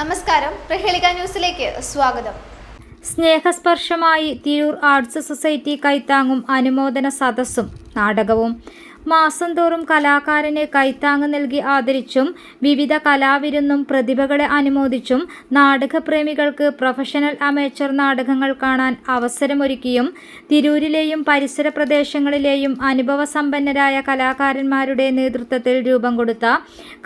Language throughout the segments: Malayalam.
നമസ്കാരം. പ്രഹേളിക ന്യൂസിലേക്ക് സ്വാഗതം. സ്നേഹസ്പർശമായി തിരൂർ ആർട്സ് സൊസൈറ്റി കൈത്താങ്ങും അനുമോദന സദസ്സും നാടകവും മാസം തോറും കലാകാരന് കൈത്താങ് നൽകി ആദരിച്ചും വിവിധ കലാവിരുന്നും പ്രതിഭകളെ അനുമോദിച്ചും നാടകപ്രേമികൾക്ക് പ്രൊഫഷണൽ അമേച്ചർ നാടകങ്ങൾ കാണാൻ അവസരമൊരുക്കിയും തിരൂരിലെയും പരിസര പ്രദേശങ്ങളിലെയും അനുഭവസമ്പന്നരായ കലാകാരന്മാരുടെ നേതൃത്വത്തിൽ രൂപം കൊടുത്ത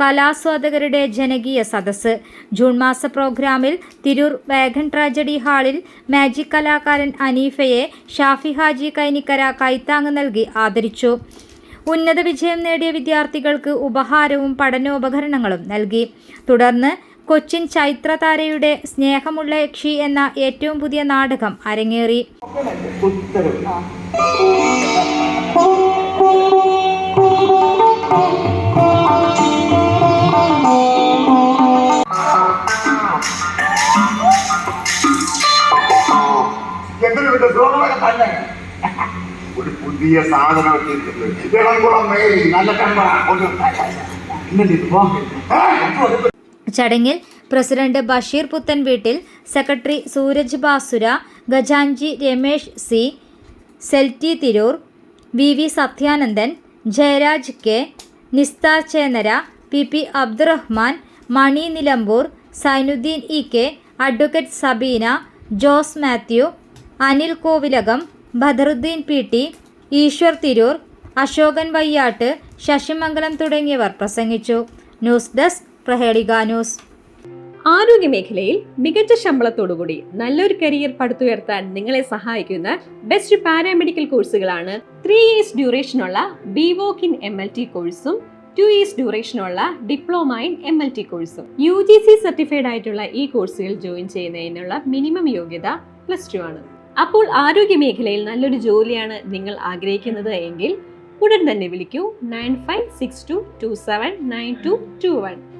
കലാസ്വാദകരുടെ ജനകീയ സദസ്സ്. ജൂൺ മാസ പ്രോഗ്രാമിൽ തിരൂർ വാഗൺ ട്രാജഡി ഹാളിൽ മാജിക് കലാകാരൻ അനീഫയെ ഷാഫി ഹാജി കൈനിക്കര കൈത്താങ് നൽകി ആദരിച്ചു. ഉന്നത വിജയം നേടിയ വിദ്യാർത്ഥികൾക്ക് ഉപഹാരവും പഠനോപകരണങ്ങളും നൽകി തുടർന്ന് കൊച്ചിൻ ചൈത്രതാരയുടെ സ്നേഹമുള്ള യക്ഷി എന്ന ഏറ്റവും പുതിയ നാടകം അരങ്ങേറി ഒരു പുതിയ സാധനം ഇളംകുളം മേരി നല്ല. ചടങ്ങിൽ പ്രസിഡന്റ് ബഷീർ പുത്തൻ വീട്ടിൽ സെക്രട്ടറി സൂരജ് ബാസുര ഖജാൻജി Ramesh C സെൽറ്റി Tirur V V Sathyanandan Jayaraj K Nisthar Chenara P P Abdurahman Mani Nilambur Zainudheen E K advocate Sabeena Jose Mathew Anil Kovilakam Badarudheen P T Eswar Tirur Ashokan Vayyat Sasimangalam തുടങ്ങിയവർ പ്രസംഗിച്ചു. News desk Prahelika news. ആരോഗ്യമേഖലയിൽ മികച്ച ശമ്പളത്തോടുകൂടി നല്ലൊരു കരിയർ പടുത്തുയർത്താൻ നിങ്ങളെ സഹായിക്കുന്ന ബെസ്റ്റ് പാരാമെഡിക്കൽ കോഴ്സുകളാണ് three years ഡ്യൂറേഷനുള്ള BVoc in M L T കോഴ്സും two years ഡ്യൂറേഷനുള്ള diploma in M L T കോഴ്സും യു ജി സി സർട്ടിഫൈഡ് ആയിട്ടുള്ള ഈ കോഴ്സുകൾ ജോയിൻ ചെയ്യുന്നതിനുള്ള മിനിമം യോഗ്യത പ്ലസ് ടു ആണ്. അപ്പോൾ ആരോഗ്യ മേഖലയിൽ നല്ലൊരു ജോലിയാണ് നിങ്ങൾ ആഗ്രഹിക്കുന്നത് എങ്കിൽ ഉടൻ തന്നെ വിളിക്കൂ. Nine five six two two seven nine two two one.